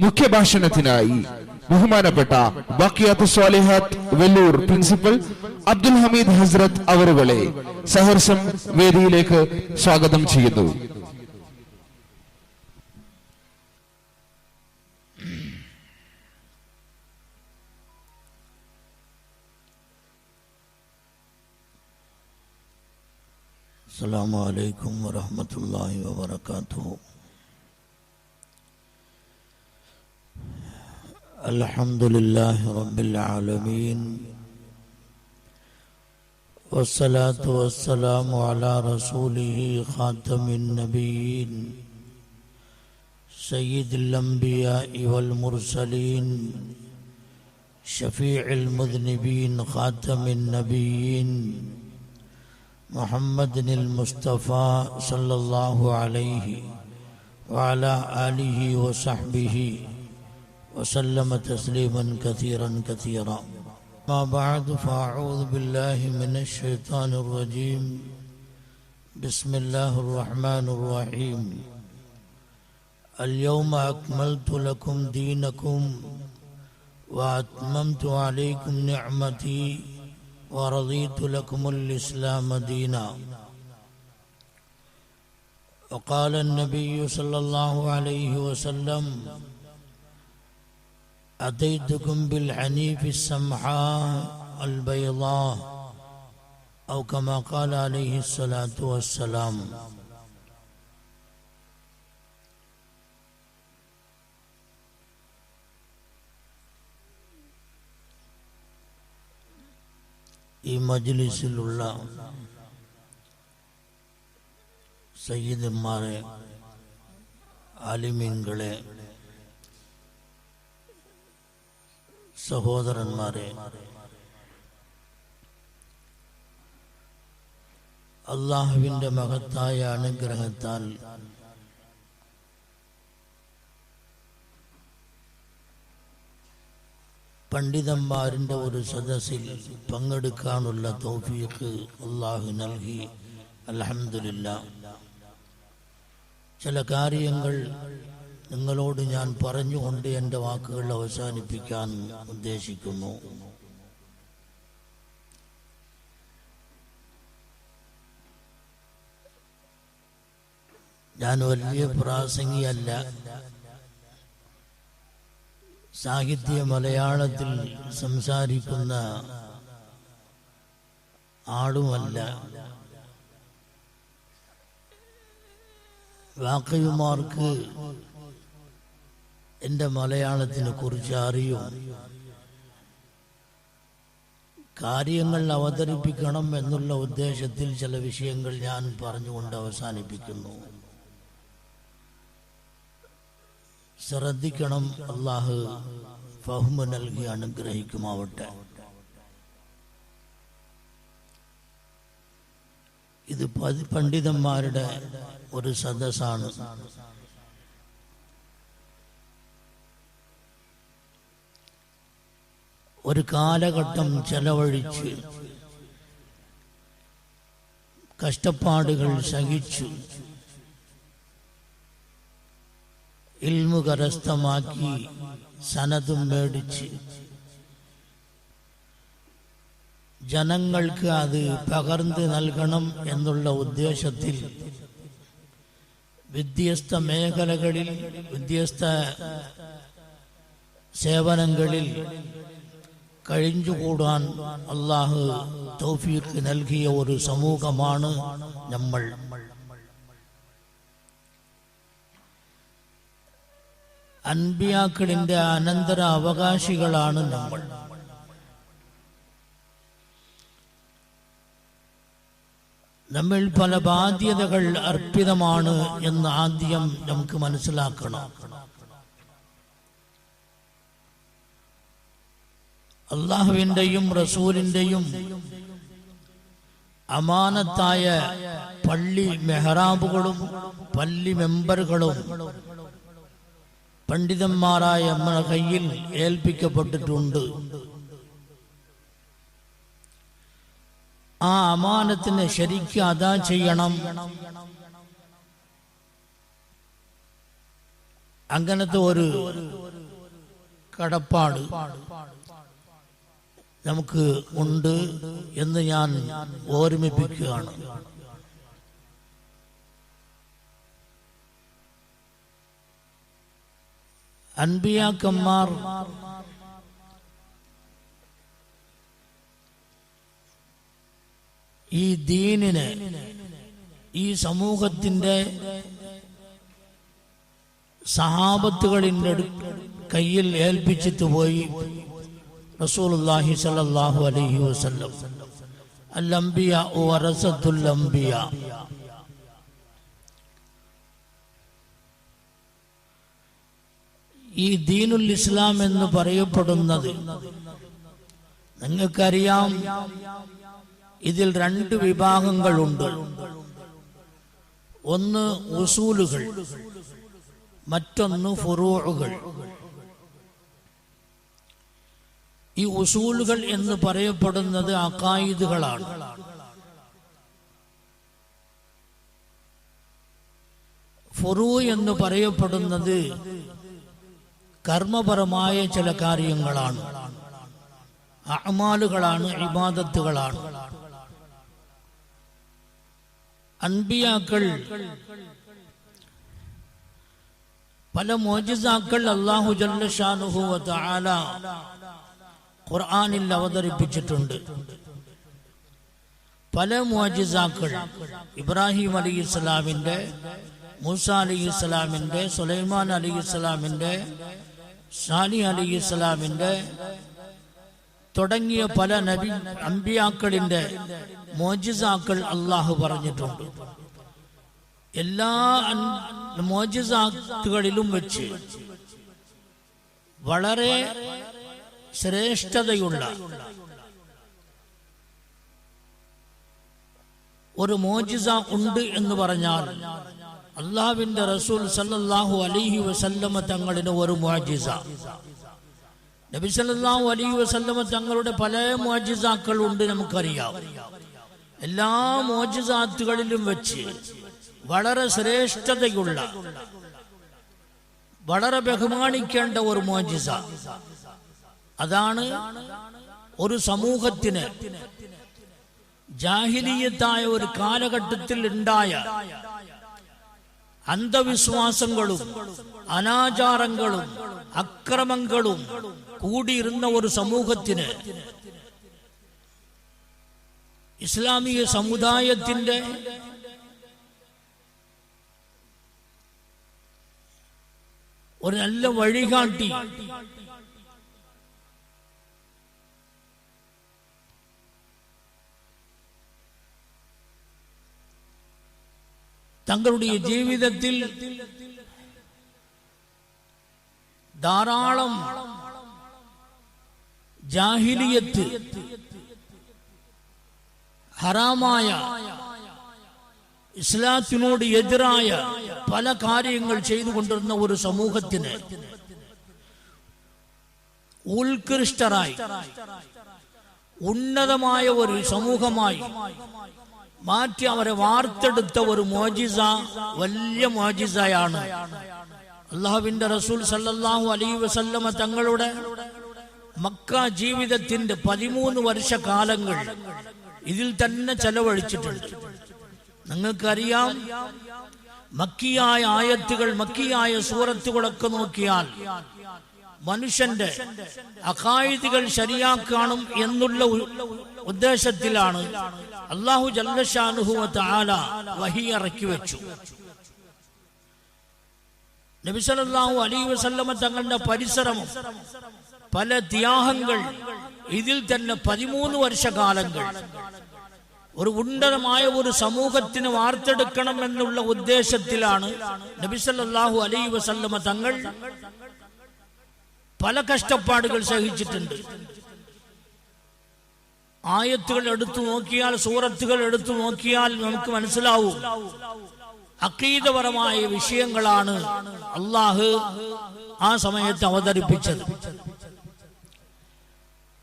मुख्य भाषण बहुमान वेलूर् प्रिंसीपल अब्दुल हमीद हज़रत सहर्स वेदी स्वागत अलैकुम वरहमतुल्लाहि वबरकातुहू الحمد لله رب العالمين والصلاة والسلام على رسوله خاتم النبيين سيد الأنبياء والمرسلين شفيع المذنبين خاتم النبيين محمد المصطفى صلى الله عليه وعلى آله وصحبه وسلم تسليما كثيرا كثيرا. ما بعد فأعوذ بالله من الشيطان الرجيم. بسم الله الرحمن الرحيم. اليوم أكملت لكم دينكم وأتممت عليكم نعمتي ورضيت لكم الإسلام دينا. وقال النبي صلى الله عليه وسلم أتيتكم بالحنيف السمحاء البيضاء أو كما قال عليه الصلاة والسلام ഈ മജ്ലിസിലുള്ള സയ്യിദന്മാരെ ആലിമീൻകളെ സഹോദരന്മാരെ അള്ളാഹുവിന്റെ മഹത്തായ അനുഗ്രഹത്താൽ പണ്ഡിതന്മാരിന്റെ ഒരു സദസ്സിൽ പങ്കെടുക്കാനുള്ള തൗഫീഖ് അള്ളാഹു നൽകി. അലഹമില്ല ചില കാര്യങ്ങൾ നിങ്ങളോട് ഞാൻ പറഞ്ഞുകൊണ്ട് എന്റെ വാക്കുകൾ അവസാനിപ്പിക്കാൻ ഉദ്ദേശിക്കുന്നു. ഞാൻ വലിയ പ്രാസംഗിയല്ല സാഹിത്യ മലയാളത്തിൽ സംസാരിക്കുന്ന ആളുമല്ല. വാക്കയുമാർക്ക് എന്റെ മലയാളത്തിനെ കുറിച്ച് അറിയും. കാര്യങ്ങൾ അവതരിപ്പിക്കണം എന്നുള്ള ഉദ്ദേശത്തിൽ ചില വിഷയങ്ങൾ ഞാൻ പറഞ്ഞുകൊണ്ട് അവസാനിപ്പിക്കുന്നു. ശ്രദ്ധിക്കണം അള്ളാഹു ഫഹ്മ നൽകി അനുഗ്രഹിക്കുമാവട്ടെ. ഇത് പണ്ഡിതന്മാരുടെ ഒരു സദസ്സാണ്. ഒരു കാലഘട്ടം ചെലവഴിച്ച് കഷ്ടപ്പാടുകൾ സഹിച്ചു ഇൽമു കരസ്ഥമാക്കി സനതും മേടിച്ച് ജനങ്ങൾക്ക് അത് പകർന്നു നൽകണം എന്നുള്ള ഉദ്ദേശത്തിൽ വ്യത്യസ്ത മേഖലകളിൽ വ്യത്യസ്ത സേവനങ്ങളിൽ കഴിഞ്ഞുകൂടാൻ അള്ളാഹു തൗഫീഖ് നൽകിയ ഒരു സമൂഹമാണ് നമ്മൾ. അൻപിയാക്കളിന്റെ അനന്തര അവകാശികളാണ് നമ്മൾ. നമ്മിൽ പല ബാധ്യതകൾ അർപ്പിതമാണ് എന്ന് ആദ്യം നമുക്ക് മനസ്സിലാക്കണം. അള്ളാഹുവിന്റെയും റസൂലിന്റെയും അമാനത്തായ പള്ളി മെഹറാബുകളും പള്ളി മെമ്പറുകളും പണ്ഡിതന്മാരായ നമ്മുടെ കയ്യിൽ ഏൽപ്പിക്കപ്പെട്ടിട്ടുണ്ട്. ആ അമാനത്തിന് ശരിക്കും അതാ ചെയ്യണം. അങ്ങനത്തെ ഒരു കടപ്പാട്. നമുക്ക് ഉണ്ട് എന്ന് ഞാൻ ഓർമ്മിപ്പിക്കുകയാണ്. അൻപിയാക്കന്മാർ ഈ ദീനിന് ഈ സമൂഹത്തിന്റെ സഹാബത്തുകളിന്റെ കയ്യിൽ ഏൽപ്പിച്ചിട്ട് പോയി. റസൂലുള്ളാഹി സ്വല്ലല്ലാഹു അലൈഹി വസല്ലം. അല്ലംബിയ വറസത്തുൽ അംബിയ ഈ ദീനുൽ ഇസ്ലാം എന്ന് പറയപ്പെടുന്നത് നിങ്ങൾക്കറിയാം ഇതിൽ രണ്ട് വിഭാഗങ്ങളുണ്ട്. ഒന്ന് ഉസൂലുകൾ മറ്റൊന്ന് ഫുറൂകൾ ഈ ഉസൂലുകൾ എന്ന് പറയപ്പെടുന്നത് അക്കായിദുകളാണ് ഫുറു എന്ന് പറയപ്പെടുന്നത് കർമ്മപരമായ ചില കാര്യങ്ങളാണ്. അഹ്മാലുകളാണ് ഇബാദത്തുകളാണ്. അൻബിയാക്കൾ പല മോജിസാക്കൾ അള്ളാഹു ജല്ലഷാനുഹു തആല ഖുർആനിൽ അവതരിപ്പിച്ചിട്ടുണ്ട്. പല മോജിസാക്കൾ ഇബ്രാഹിം അലി ഇസ്ലാമിന്റെ മൂസ അലി ഇസ്ലാമിന്റെ സുലൈമാൻ അലി ഇസ്ലാമിന്റെ ഷാലി അലി ഇസ്ലാമിന്റെ തുടങ്ങിയ പല നബി അമ്പിയാക്കളിന്റെ മോജിസാക്കൾ അള്ളാഹു പറഞ്ഞിട്ടുണ്ട്. എല്ലാ അൻ- വെച്ച് വളരെ ശ്രേഷ്ഠതയുള്ള ഒരു മോജിസ ഉണ്ട് എന്ന് പറഞ്ഞാൽ അള്ളാഹുവിന്റെ റസൂൽ സല്ലാഹു അലൈഹി വസല്ലമ തങ്ങളിന് ഒരു മോജിസ. നബി സല്ലല്ലാഹു അലൈഹി വസല്ലമ തങ്ങളുടെ പല മോജിസാക്കൾ ഉണ്ട് നമുക്കറിയാം. എല്ലാ മോജിസാത്തുകളിലും വെച്ച് വളരെ ശ്രേഷ്ഠതയുള്ള വളരെ ബഹുമാനിക്കേണ്ട ഒരു മോജിസ. അതാണ് ഒരു സമൂഹത്തിന് ജാഹിലീയത്തായ ഒരു കാലഘട്ടത്തിൽ ഉണ്ടായ അന്ധവിശ്വാസങ്ങളും അനാചാരങ്ങളും അക്രമങ്ങളും കൂടിയിരുന്ന ഒരു സമൂഹത്തിന് ഇസ്ലാമിക സമുദായത്തിന്റെ ഒരു നല്ല വഴികാട്ടി തങ്ങളുടെ ജീവിതത്തിൽ ധാരാളം ജാഹിലിയത്ത് ഹറാമായ ഇസ്ലാത്തിനോട് എതിരായ പല കാര്യങ്ങൾ ചെയ്തുകൊണ്ടിരുന്ന ഒരു സമൂഹത്തിന് ഉത്കൃഷ്ടരായി ഉന്നതമായ ഒരു സമൂഹമായി മാറ്റി അവരെ വാർത്തെടുത്ത ഒരു മോജിസ വലിയ മോജിസയാണ്. അള്ളാഹുവിന്റെ റസൂൽ സല്ലാഹു അലൈഹി വസല്ലമ തങ്ങളുടെ മക്ക ജീവിതത്തിന്റെ പതിമൂന്ന് വർഷ കാലങ്ങൾ ഇതിൽ തന്നെ ചെലവഴിച്ചിട്ടുണ്ട്. നിങ്ങൾക്കറിയാം മക്കിയായ ആയത്തുകൾ മക്കിയായ സൂറത്തുകളൊക്കെ നോക്കിയാൽ മനുഷ്യന്റെ അഖായിദുകൾ ശരിയാക്കണം എന്നുള്ള ഉദ്ദേശത്തിലാണ് അള്ളാഹു ജല്ലഷാനുഹുവ താല വഹി ഇറക്കി വെച്ചു. നബിസലല്ലാഹു അലൈ വസല്ലമ തങ്ങളുടെ പരിസരം പല ത്യാഹങ്ങൾ ഇതിൽ തന്നെ പതിമൂന്ന് വർഷകാലങ്ങൾ ഒരു ഉന്നതമായ ഒരു സമൂഹത്തിന് വാർത്തെടുക്കണം എന്നുള്ള ഉദ്ദേശത്തിലാണ് നബിസല്ലാഹു അലൈ വസല്ലമ തങ്ങൾ പല കഷ്ടപ്പാടുകൾ സഹിച്ചിട്ടുണ്ട്. ആയത്തുകൾ എടുത്തു നോക്കിയാൽ സൂറത്തുകൾ എടുത്തു നോക്കിയാൽ നമുക്ക് മനസ്സിലാവും. അക്കീതപരമായ വിഷയങ്ങളാണ് അള്ളാഹ് ആ സമയത്ത് അവതരിപ്പിച്ചത്.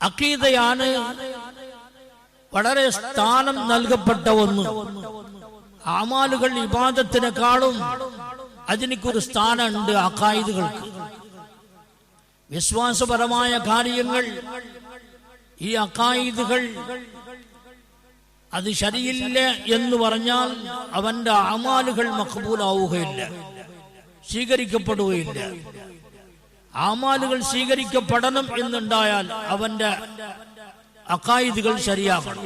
അക്കീതയാണ് വളരെ സ്ഥാനം നൽകപ്പെട്ട ഒന്ന്. ആമാലുകൾ വിവാദത്തിനെക്കാളും അതിനൊരു സ്ഥാനമുണ്ട് അക്കായിദുകൾക്ക് വിശ്വാസപരമായ കാര്യങ്ങൾ ഈ അക്കായിദുകൾ അത് ശരിയില്ല എന്ന് പറഞ്ഞാൽ അവന്റെ അമാലുകൾ മഖബൂലാവുകയില്ല സ്വീകരിക്കപ്പെടുകയില്ല. ആമാലുകൾ സ്വീകരിക്കപ്പെടണം എന്നുണ്ടായാൽ അവന്റെ അക്കായിദുകൾ ശരിയാകണം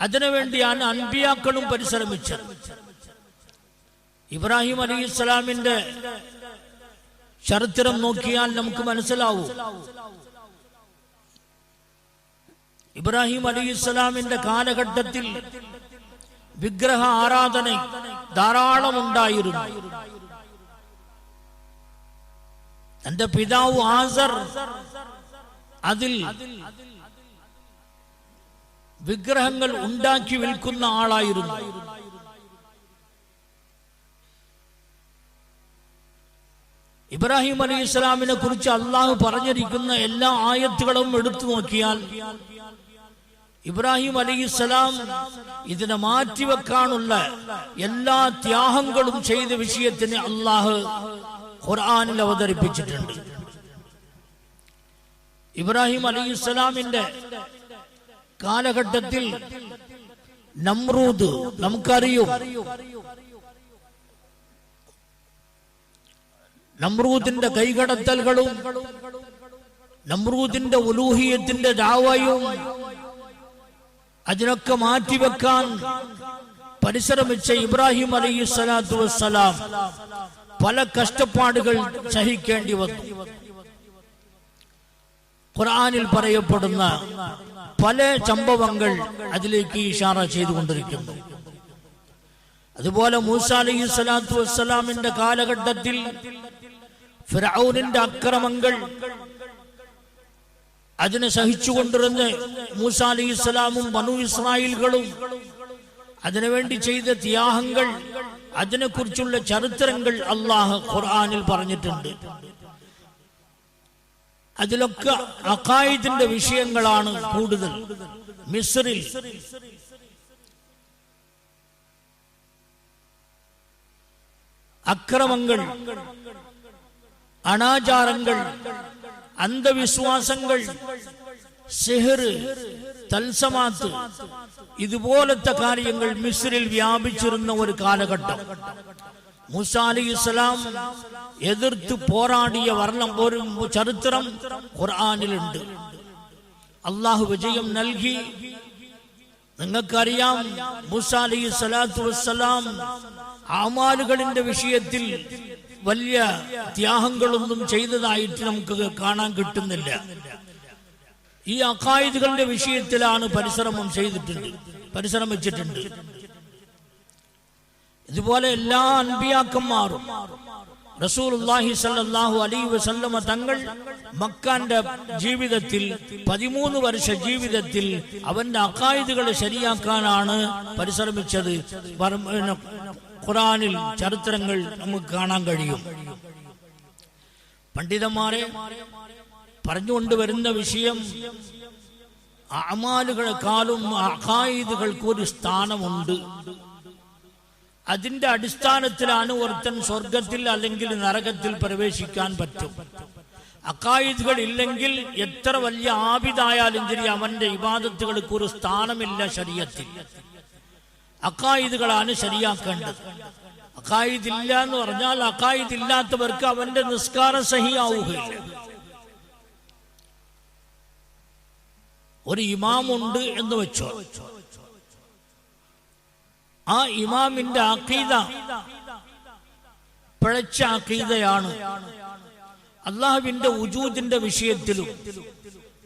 അതിനുവേണ്ടിയാണ് അൻബിയാക്കളും പരിശ്രമിച്ചത്. ഇബ്രാഹിം അലി ഇസ്ലാമിന്റെ ചരിത്രം നോക്കിയാൽ നമുക്ക് മനസ്സിലാവും. ഇബ്രാഹിം അലി ഇസ്ലാമിന്റെ കാലഘട്ടത്തിൽ വിഗ്രഹ ആരാധന ധാരാളം ഉണ്ടായിരുന്നു. തന്റെ പിതാവ് ആസർ അതിൽ വിഗ്രഹങ്ങൾ ഉണ്ടാക്കി വിൽക്കുന്ന ആളായിരുന്നു. ഇബ്രാഹിം അലി ഇസ്ലാമിനെ കുറിച്ച് അള്ളാഹു പറഞ്ഞിരിക്കുന്ന എല്ലാ ആയത്തുകളും എടുത്തു നോക്കിയാൽ ഇബ്രാഹിം അലി ഇസ്ലാം ഇതിനെ മാറ്റിവെക്കാനുള്ള എല്ലാ ത്യാഗങ്ങളും ചെയ്ത വിഷയത്തിന് അള്ളാഹ് ഖുർആാനിൽ അവതരിപ്പിച്ചിട്ടുണ്ട്. ഇബ്രാഹിം അലി ഇസ്ലാമിന്റെ കാലഘട്ടത്തിൽ നമ്രൂദ് നമുക്കറിയും നമ്രൂദിന്റെ കൈകടത്തലുകളും നമ്രൂദിന്റെ ഉലൂഹിയത്തിന്റെ ദാവയും അതിനൊക്കെ മാറ്റിവെക്കാൻ പരിശ്രമിച്ച ഇബ്രാഹിം അലൈഹി സ്വലാത്തു വസ്സലാം പല കഷ്ടപ്പാടുകൾ സഹിക്കേണ്ടി വന്നു. ഖുർആനിൽ പറയപ്പെടുന്ന പല സംഭവങ്ങൾ അതിലേക്ക് ഇഷാറ ചെയ്തുകൊണ്ടിരിക്കുന്നു. അതുപോലെ മൂസ അലൈഹി സ്വലാത്തു വസ്സലാമിന്റെ കാലഘട്ടത്തിൽ ഫിറൌനിന്റെ അക്രമങ്ങൾ. അതിനെ സഹിച്ചുകൊണ്ടിരുന്ന മൂസ അലി ഇസ്ലാമും ബനു ഇസ്രായേലുകളും അതിനുവേണ്ടി ചെയ്ത ത്യാഗങ്ങൾ അതിനെക്കുറിച്ചുള്ള ചരിത്രങ്ങൾ അള്ളാഹ് ഖുർആനിൽ പറഞ്ഞിട്ടുണ്ട്. അതിലൊക്കെ അക്കായത്തിന്റെ വിഷയങ്ങളാണ് കൂടുതൽ. മിസ്രിൽ. അക്രമങ്ങൾ. അനാചാരങ്ങൾ അന്ധവിശ്വാസങ്ങൾ സെഹർ തൽസമാത്ത് ഇതുപോലത്തെ കാര്യങ്ങൾ മിസ്രിൽ വ്യാപിച്ചിരുന്ന ഒരു കാലഘട്ടം മൂസ അലി ഇസ്ലാം എതിർത്ത് പോരാടിയ വർണം ഒരു ചരിത്രം ഖുർആാനിലുണ്ട് അള്ളാഹു വിജയം നൽകി നിങ്ങൾക്കറിയാം മൂസ അലി സ്വലാത്തു വസ്സലാം ആമാലുകളിന്റെ വിഷയത്തിൽ വലിയ ത്യാഗങ്ങളൊന്നും ചെയ്തതായിട്ട് നമുക്ക് കാണാൻ കിട്ടുന്നില്ല. ഈ അക്കായുധകളുടെ വിഷയത്തിലാണ് പരിശ്രമം ചെയ്തിട്ടുണ്ട് പരിശ്രമിച്ചിട്ടുണ്ട് ഇതുപോലെ എല്ലാ അൻപിയാക്കന്മാരും റസൂലുള്ളാഹി സല്ലല്ലാഹു അലൈഹി വസല്ലമ തങ്ങൾ മക്കാന്റെ ജീവിതത്തിൽ പതിമൂന്ന് വർഷ ജീവിതത്തിൽ അവന്റെ അക്കായുധകളെ ശരിയാക്കാനാണ് പരിശ്രമിച്ചത്. ഖുറാനിൽ ചരിത്രങ്ങൾ നമുക്ക് കാണാൻ കഴിയും. പണ്ഡിതന്മാരെ പറഞ്ഞുകൊണ്ടുവരുന്ന വിഷയം അമാലുകളെക്കാളും അഖായിദുകൾക്ക് ഒരു സ്ഥാനമുണ്ട്. അതിന്റെ അടിസ്ഥാനത്തിലാണ് ഒരുത്തൻ സ്വർഗത്തിൽ അല്ലെങ്കിൽ നരകത്തിൽ പ്രവേശിക്കാൻ പറ്റും. അക്കായുധകൾ ഇല്ലെങ്കിൽ എത്ര വലിയ ആബിദായാലും ശരി അവന്റെ ഇബാദത്തുകൾക്ക് ഒരു സ്ഥാനമില്ല ശരീരത്തിൽ. അക്കായുധകളാണ് ശരിയാക്കേണ്ടത്. അക്കായുധില്ല എന്ന് പറഞ്ഞാൽ അക്കായുധില്ലാത്തവർക്ക് അവന്റെ നിസ്കാരം സഹിയാവുകയില്ല. ഒരു ഇമാമുണ്ട് എന്ന് വെച്ചോ ആ ഇമാമിന്റെ അക്കീത പിഴച്ച അക്കീതയാണ് അള്ളാഹുവിന്റെ ഉജൂദിന്റെ വിഷയത്തിലും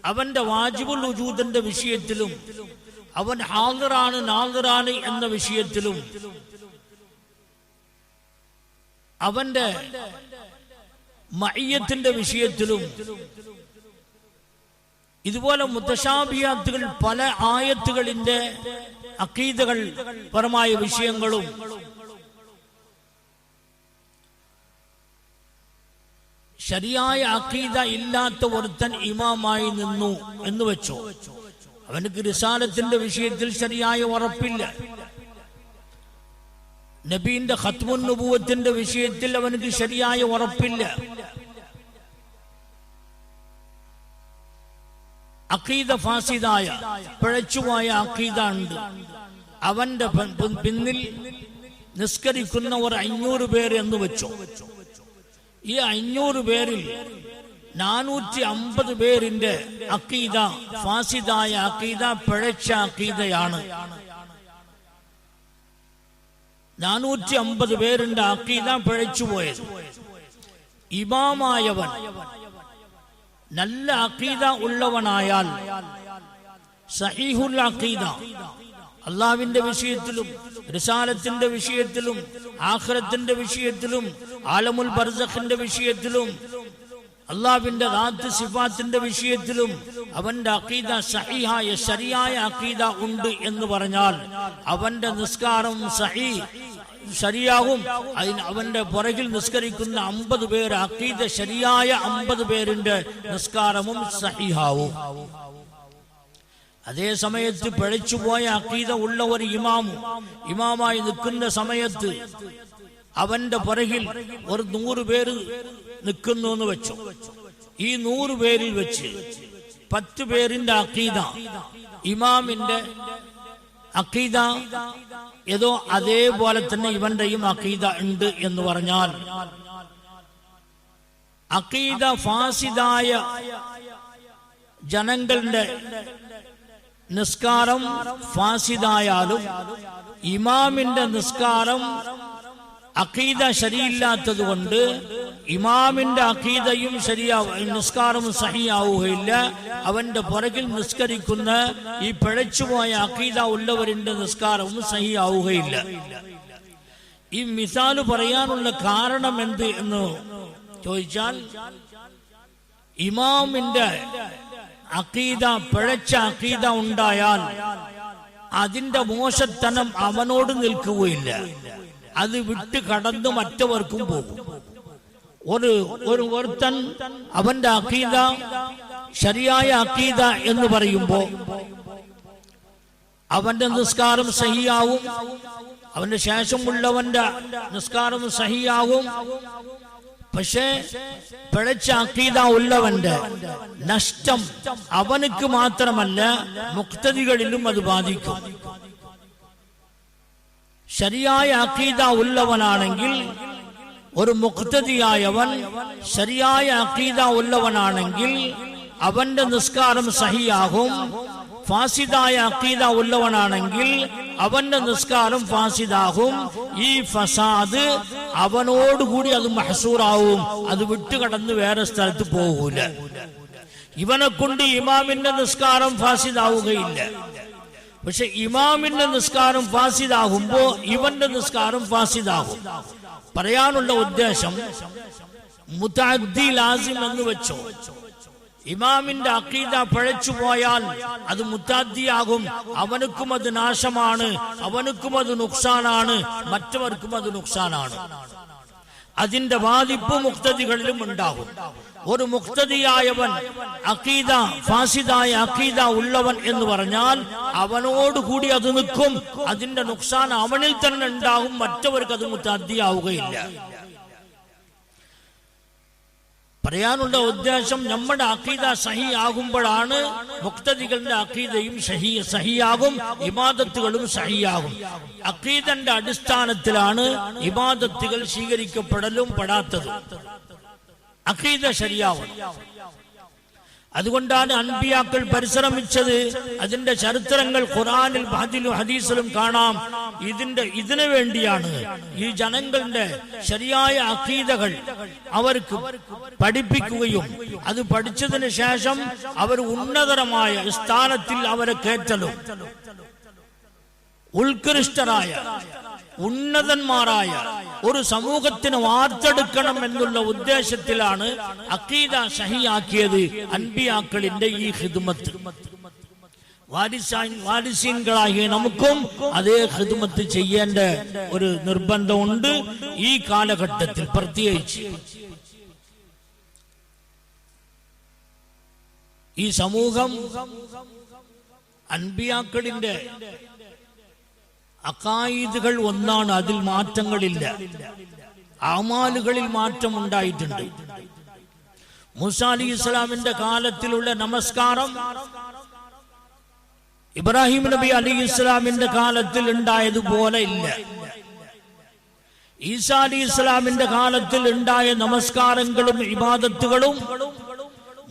അവന്റെ വാജിബുൽ ഉജൂദിന്റെ വിഷയത്തിലും അവൻ ഹാദിറാണ് നാദിറാണ് എന്ന വിഷയത്തിലും അവന്റെ മയ്യത്തിന്റെ വിഷയത്തിലും ഇതുപോലെ മുത്തശാബിയാത്തുകൾ പല ആയത്തുകളിന്റെ അക്കീതകൾ പരമായ വിഷയങ്ങളും ശരിയായ അക്കീത ഇല്ലാത്ത ഒരുത്തൻ ഇമാമായി നിന്നു എന്ന് വെച്ചോ? അവനക്ക് റിസാലത്തിന്റെ വിഷയത്തിൽ ശരിയായ ഉറപ്പില്ല. നബീന്റെ ഖത്മുൻ നുപൂവത്തിന്റെ വിഷയത്തിൽ അവനക്ക് ശരിയായ ഉറപ്പില്ല. അഖീദ ഫാസിദായ പിഴച്ചുപോയ അക്കീത ഉണ്ട് അവന്റെ പിന്നിൽ നിസ്കരിക്കുന്ന ഒരു അഞ്ഞൂറ് പേര് എന്ന് വെച്ചു. ഈ അഞ്ഞൂറ് പേരിൽ നാനൂറ്റി അമ്പത് പേരിന്റെ അക്കീത ഫാസിദായ അക്കീത പിഴച്ച അക്കീതയാണ് നാനൂറ്റി അമ്പത് പേരിന്റെ അക്കീത പിഴച്ചുപോയത് ഇമാമായവൻ നല്ല അക്കീത ഉള്ളവനായാൽ സഹീഹുൽ അക്കീദ അള്ളാവിന്റെ വിഷയത്തിലും റിസാലത്തിന്റെ വിഷയത്തിലും ആഖിറത്തിന്റെ വിഷയത്തിലും ആലമുൽ ബർസഖിന്റെ വിഷയത്തിലും അള്ളാവിന്റെ സിഫാത്തിന്റെ വിഷയത്തിലും അവന്റെ അക്കീദ സഹിഹായ ശരിയായ അക്കീദ ഉണ്ട് എന്ന് പറഞ്ഞാൽ അവന്റെ നിസ്കാരം സഹി ശരിയാകും. അതിന് അവന്റെ പുറകിൽ നിസ്കരിക്കുന്ന അമ്പത് പേർ അക്കീദ ശരിയായ അമ്പത് പേരിന്റെ നിസ്കാരവും സഹിഹാവും. അതേ സമയത്ത് പിഴച്ചുപോയ അക്കീത ഉള്ള ഒരു ഇമാമു ഇമാമായി നിൽക്കുന്ന സമയത്ത് അവന്റെ പുറകിൽ ഒരു നൂറ് പേര് നിൽക്കുന്നു എന്ന് വെച്ചു. ഈ നൂറ് പേരിൽ വെച്ച് പത്ത് പേരിന്റെ അക്കീത ഇമാമിന്റെ അക്കീത ഏതോ അതേപോലെ തന്നെ ഇവന്റെയും അക്കീത ഉണ്ട് എന്ന് പറഞ്ഞാൽ അക്കീത ഫാസിദായ ജനങ്ങളുടെ നിസ്കാരം ഫാസിദായാലും ഇമാമിന്റെ നിസ്കാരം അഖീദ ശരിയില്ലാത്തത് കൊണ്ട് ഇമാമിന്റെ അഖീദയും ശരിയാവും നിസ്കാരവും സഹിയാവുകയില്ല. അവന്റെ പുറകിൽ നിസ്കരിക്കുന്ന ഈ പിഴച്ചുപോയ അഖീദ ഉള്ളവരിന്റെ നിസ്കാരവും സഹിയാവുകയില്ല. ഈ മിസാൽ പറയാനുള്ള കാരണം എന്ത് എന്ന് ചോദിച്ചാൽ ഇമാമിന്റെ അഖീദ പിഴച്ച അഖീദ ഉണ്ടായാൽ അതിന്റെ മോശത്തനം അവനോട് നിൽക്കുകയില്ല. അത് വിട്ട് കടന്ന് മറ്റവർക്കും പോകും. ഒരു ഒരു ഒരുത്തൻ അവന്റെ അക്കീത ശരിയായ അക്കീത എന്ന് പറയുമ്പോ അവന്റെ നിസ്കാരം സഹിയാവും. അവന്റെ ശേഷമുള്ളവന്റെ നിസ്കാരം സഹിയാവും. പക്ഷേ പിഴച്ച അക്കീത ഉള്ളവന്റെ നഷ്ടം അവനുക്ക് മാത്രമല്ല മുക്തതികളിലും അത് ബാധിക്കും. ശരിയായ അക്കീത ഉള്ളവനാണെങ്കിൽ ഒരു മുക്തതിയായവൻ ശരിയായ അക്കീത ഉള്ളവനാണെങ്കിൽ അവന്റെ നിസ്കാരം സഹിയാകും. ഫാസിദായ അക്കീത ഉള്ളവനാണെങ്കിൽ അവന്റെ നിസ്കാരം ഫാസിദാകും. ഈ ഫസാദ് അവനോടുകൂടി അത് മഹസൂറാവും. അത് വിട്ടുകടന്ന് വേറെ സ്ഥലത്ത് പോകൂല. ഇവനെ കൊണ്ട് ഇമാമിന്റെ നിസ്കാരം ഫാസിദാവുകയില്ല. പക്ഷെ ഇമാമിന്റെ നിസ്കാരം ഫാസിദാകുമ്പോ ഇവന്റെ നിസ്കാരം ഫാസിദാകും പറയാനുള്ള ഉദ്ദേശം മുത്തഅദ്ദി ലാസിം എന്ന് വെച്ചോ. ഇമാമിന്റെ അക്കീദ പഴച്ചു പോയാൽ അത് മുത്താദ്ദിയാകും അവനുക്കും അത് നാശമാണ് അവനുക്കും അത് നുക്സാനാണ് മറ്റവർക്കും അത് നുക്സാനാണ്. അതിന്റെ ബാധിപ്പ് മുക്തതികളിലും ഉണ്ടാകും. ഒരു മുക്തതിയായവൻ അക്കീദ ഫാസിദായ അക്കീദ ഉള്ളവൻ എന്ന് പറഞ്ഞാൽ അവനോട് കൂടി അത് നിൽക്കും. അതിന്റെ നുക്സാൻ അവനിൽ തന്നെ ഉണ്ടാകും മറ്റവർക്ക് അത് മുത്താദ്ദിയാവുകയില്ല പറയാനുള്ള ഉദ്ദേശം നമ്മുടെ അക്കീദ സഹിയാകുമ്പോഴാണ് മുക്തതികളുടെ അഖീദയും സഹി സഹിയാകും ഇമാദത്തുകളും സഹിയാകും. അഖീദന്റെ അടിസ്ഥാനത്തിലാണ് ഇമാദത്തുകൾ സ്വീകരിക്കപ്പെടലും പെടാത്തതും. അഖീദ ശരിയാവും അതുകൊണ്ടാണ് അൻപിയാക്കൾ പരിശ്രമിച്ചത്. അതിന്റെ ചരിത്രങ്ങൾ ഖുറാനിൽ ഹദിലും ഹദീസിലും കാണാം. ഇതിന്റെ ഇതിനു വേണ്ടിയാണ് ഈ ജനങ്ങളുടെ ശരിയായ അക്കീതകൾ അവർക്ക് പഠിപ്പിക്കുകയും അത് പഠിച്ചതിന് ശേഷം അവർ ഉന്നതരമായ സ്ഥാനത്തിൽ അവരെ കയറ്റലും. ഉത്കൃഷ്ടരായ ഉന്നതന്മാരായ ഒരു സമൂഹത്തിന് വാർത്തെടുക്കണം എന്നുള്ള ഉദ്ദേശത്തിലാണ് അക്കീദ ഷഹിയാക്കിയത് അൻപിയാക്കളിന്റെ ഈ ഹിദ്മത്ത് വാരിസീൻകളാകിയ നമുക്കും അതേ ഹിദ്മത്ത് ചെയ്യേണ്ട ഒരു നിർബന്ധമുണ്ട് ഈ കാലഘട്ടത്തിൽ പ്രത്യേകിച്ച്. ഈ സമൂഹം അൻപിയാക്കളിന്റെ അക്കായിദുകൾ ഒന്നാണ് അതിൽ മാറ്റങ്ങളില്ല. ആമാലുകളിൽ മാറ്റം ഉണ്ടായിട്ടുണ്ട്. മൂസ അലി ഇസ്ലാമിന്റെ കാലത്തിലുള്ള നമസ്കാരം ഇബ്രാഹിം നബി അലി ഇസ്ലാമിന്റെ കാലത്തിൽ ഉണ്ടായതുപോലെ ഇല്ല. ഈസാ അലി ഇസ്ലാമിന്റെ കാലത്തിൽ ഉണ്ടായ നമസ്കാരങ്ങളും ഇബാദത്തുകളും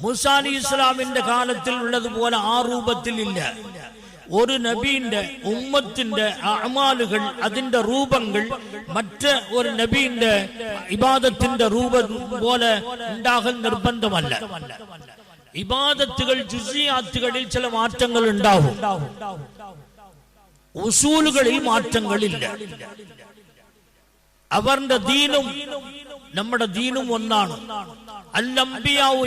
മൂസ അലി ഇസ്ലാമിന്റെ കാലത്തിൽ ഉള്ളതുപോലെ ആ രൂപത്തിലില്ല. ഒരു നബീന്റെ ഉമ്മത്തിന്റെ അമാലുകൾ അതിന്റെ രൂപങ്ങൾ മറ്റ് ഒരു നബീന്റെ ഇബാദത്തിന്റെ രൂപം പോലെ ഉണ്ടാകൽ നിർബന്ധമല്ല. ഇബാദത്തുകൾ ജുസിയാത്തുകളിൽ ചില മാറ്റങ്ങൾ ഉണ്ടാവും. ഉസൂലുകളിൽ മാറ്റങ്ങളില്ല. അവരുടെ ദീനും നമ്മുടെ ദീനും ഒന്നാണ്. അല്ലംബിയാവു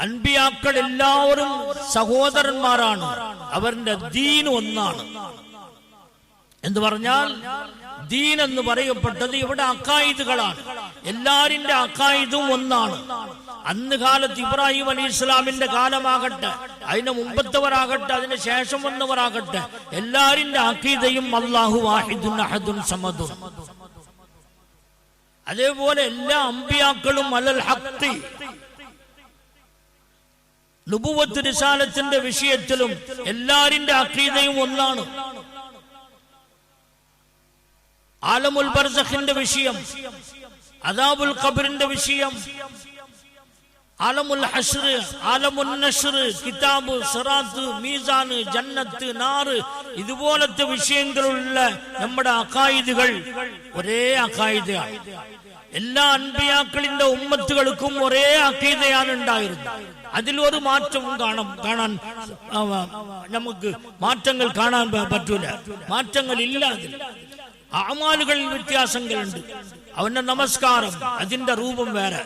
അൻബിയാക്കൾ എല്ലാവരും സഹോദരന്മാരാണ്. അവരുടെ ദീൻ ഒന്നാണ്. എന്ന് പറഞ്ഞാൽ ദീൻ എന്ന് പറയപ്പെട്ടത് ഇവിടെ അക്കായിദുകളാണ്. എല്ലാരിന്റെ അക്കായിദും ഒന്നാണ്. അന്ന് കാലത്ത് ഇബ്രാഹിം അലി ഇസ്ലാമിന്റെ കാലമാകട്ടെ അതിന് മുമ്പത്തവരാകട്ടെ അതിന് ശേഷം വന്നവരാകട്ടെ എല്ലാരിന്റെ അക്കീതയും അള്ളാഹു വാഹിദുൻ അഹദുൻ സമദുൻ. അതേപോലെ എല്ലാ അമ്പിയാക്കളും അലൽ ഹക്തി നുബുവത്ത് റിസാലത്തിന്റെ വിഷയത്തിലും എല്ലാരിന്റെ അക്കീതയും ഒന്നാണ്. ആലമുൽ ബർസഖിന്റെ വിഷയം അദാബുൽ ഖബറിന്റെ വിഷയം ആലമുൽ ഹഷ്ർ ആലമുൽ നഷ്ർ കിതാബ് സിറാത്ത് മീസാന് ജന്നത്ത് നാറ് ഇതുപോലത്തെ വിഷയങ്ങളുള്ള നമ്മുടെ അക്കായിദുകൾ ഒരേ അക്കായിദയാണ് എല്ലാ അൻപിയാക്കളിന്റെ ഉമ്മത്തുകൾക്കും ഒരേ അക്കീതയാണ് ഉണ്ടായിരുന്നത്. അതിൽ ഒരു മാറ്റവും കാണാം കാണാൻ നമുക്ക് മാറ്റങ്ങൾ കാണാൻ പറ്റൂല. മാറ്റങ്ങൾ ഇല്ല അതിൽ അമാലുകളിൽ വ്യത്യാസങ്ങളുണ്ട്. അവന്റെ നമസ്കാരം അതിന്റെ രൂപം വേറെ.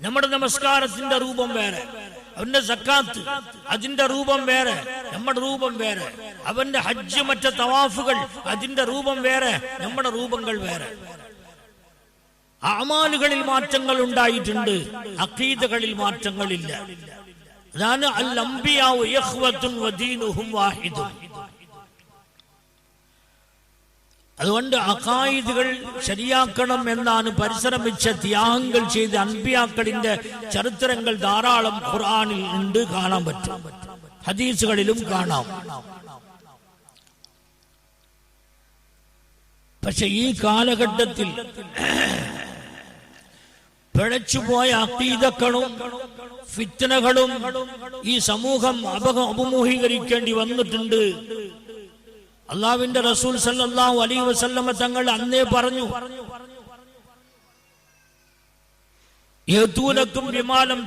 നമ്മുടെ നമസ്കാരത്തിന്റെ രൂപം വേറെ. അവന്റെ സക്കാത്ത് അതിന്റെ രൂപം വേറെ. നമ്മുടെ രൂപം വേറെ. അവന്റെ ഹജ്ജ് മറ്റ തവാഫുകൾ അതിന്റെ രൂപം വേറെ. നമ്മുടെ രൂപങ്ങൾ വേറെ. അമാലുകളിൽ മാറ്റങ്ങൾ ഉണ്ടായിട്ടുണ്ട് അഖീദകളിൽ മാറ്റങ്ങളില്ല. അതാണ് അൽ അംബിയാവു വാഹിദുൻ. അതുകൊണ്ട് അക്കായിദുകൾ ശരിയാക്കണം എന്നാണ് പരിശ്രമിച്ച ത്യാഗങ്ങൾ ചെയ്ത അൻപിയാക്കളിന്റെ ചരിത്രങ്ങൾ ധാരാളം ഖുർആനിൽ ഉണ്ട് കാണാൻ പറ്റും. ഹദീസുകളിലും കാണാം. പക്ഷെ ഈ കാലഘട്ടത്തിൽ പിഴച്ചുപോയ അക്കീതക്കളും ഫിത്തനകളും ഈ സമൂഹം അപമൂഹീകരിക്കേണ്ടി വന്നിട്ടുണ്ട്. അള്ളാവിന്റെ റസൂൽ സല്ലാഹു അലൈഹി വസല്ലമ തങ്ങൾ അന്നേ പറഞ്ഞു വിമാനം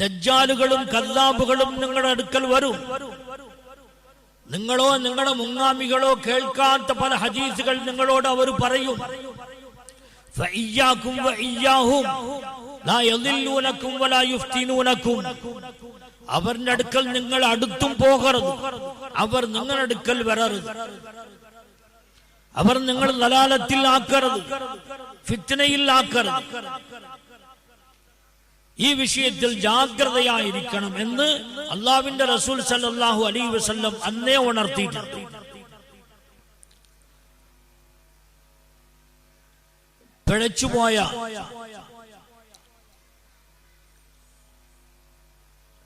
ദജ്ജാലുകളും കല്ലാബുകളും നിങ്ങളുടെ അടുക്കൽ വരും. നിങ്ങളോ നിങ്ങളുടെ മുങ്ങാമികളോ കേൾക്കാത്ത പല ഹദീസുകൾ നിങ്ങളോട് അവർ പറയും. അവരുടെ അടുക്കൽ നിങ്ങൾ അടുത്തും പോകരുത്. അവർ നിങ്ങളുടെ അടുക്കൽ വരരുത്. അവർ നിങ്ങൾ നലാലത്തിൽ ആക്കരുത് ഫിത്തനയിൽ ആക്കരുത് ഈ വിഷയത്തിൽ ജാഗ്രതയായിരിക്കണം എന്ന് അള്ളാവിന്റെ റസൂൽ സല്ലാഹു അലൈഹി വസല്ലം അന്നേ ഉണർത്തിയിട്ടുണ്ട്. പിഴച്ചുപോയ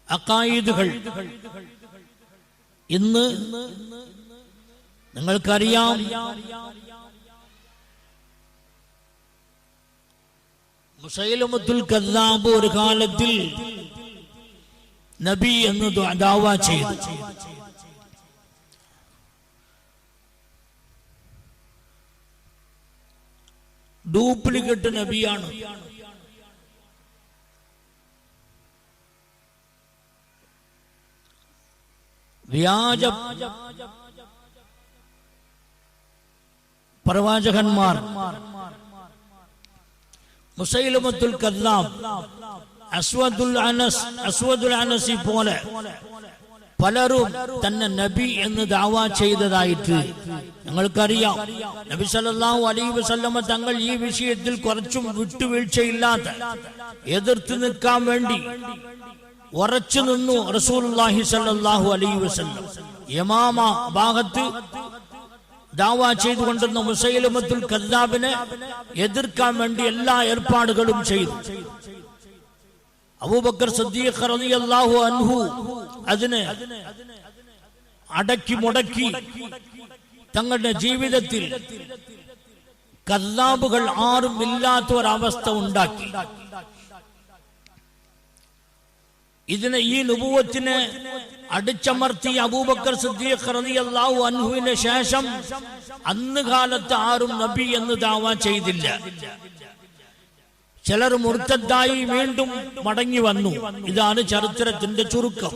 അക്കായുധകൾ ഇന്ന് നിങ്ങൾക്കറിയാം മുസൈലമത്തുൽ ഒരു കാലത്തിൽ നബി എന്ന് ചെയ്തു. ഡ്യൂപ്ലിക്കേറ്റ് നബിയാണ്. വ്യാജ പ്രവാചകന്മാർ മുസൈലമത്തുൽ കദ്ദാം അസ്വദുൽ അനസ് അസ്വദുൽ അനസി പോലെ പലരും തന്നെ നബി എന്ന് ദാവ ചെയ്തതായിട്ട് ഞങ്ങൾക്കറിയാം. നബി സല്ലല്ലാഹു അലൈഹി വസല്ലമ തങ്ങൾ ഈ വിഷയത്തിൽ കുറച്ചും വിട്ടുവീഴ്ചയില്ലാത്ത എതിർത്ത് നിൽക്കാൻ വേണ്ടി ഉറച്ചു നിന്നു റസൂലുള്ളാഹി സല്ലല്ലാഹു അലൈഹി വസല്ലം. യമാമ ഭാഗത്ത് ദാവ ചെയ്തുകൊണ്ടിരുന്ന മുസൈലമത്തുൽ കദ്ദാബിനെ എതിർക്കാൻ വേണ്ടി എല്ലാ ഏർപ്പാടുകളും ചെയ്തു. അബൂബക്കർ സദ്ദീഖ് റളിയല്ലാഹു അൻഹു അതിനെ അടക്കി മുടക്കി തങ്ങളുടെ ജീവിതത്തിൽ കല്ലാബുകൾ ആരും ഇല്ലാത്ത ഒരവസ്ഥ ഉണ്ടാക്കി. ഇതിനെ ഈ നുപൂവത്തിന് അടിച്ചമർത്തി അബൂബക്കർ സിദ്ദീഖ് റളിയല്ലാഹു അൻഹുവിന് ശേഷം അന്ന് കാലത്ത് ആരും നബി എന്ന് ദാവ ചെയ്തില്ല. ചിലർ മുർത്തദ്ദായി വീണ്ടും മടങ്ങി വന്നു. ഇതാണ് ചരിത്രത്തിന്റെ ചുരുക്കം.